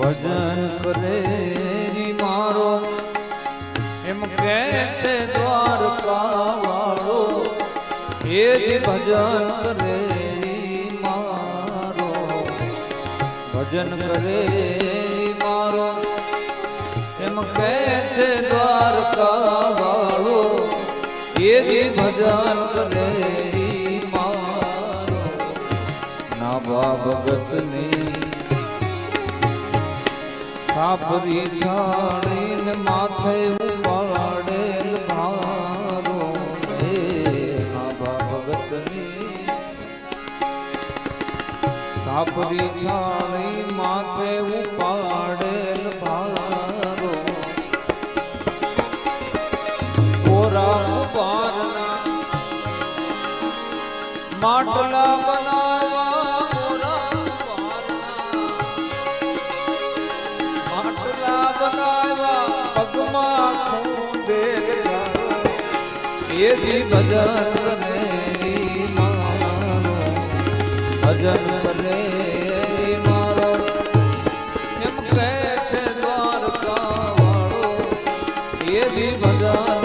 ભજન કરે મારો. એમ કે છે દ્વારકા વાળો એ જ ભજન કરે મારો. ભજન કરે મારો. એમ કે છે દ્વારકા વાળો એ જ ભજન કરે મારો. નાભા ભગતની સાપરી છાણીને માથે ઉપાડેલ ભારો હે નાભા ભગતની. સાપરી છાણી માથે ઉપાડેલ ભારો. કોરા ઉપારના માટલા બનાવ્યા એથી ભજન કરે રી મારો ભજન રી મારો. એમ કહે છે દ્વારકા વાળો એથી ભજન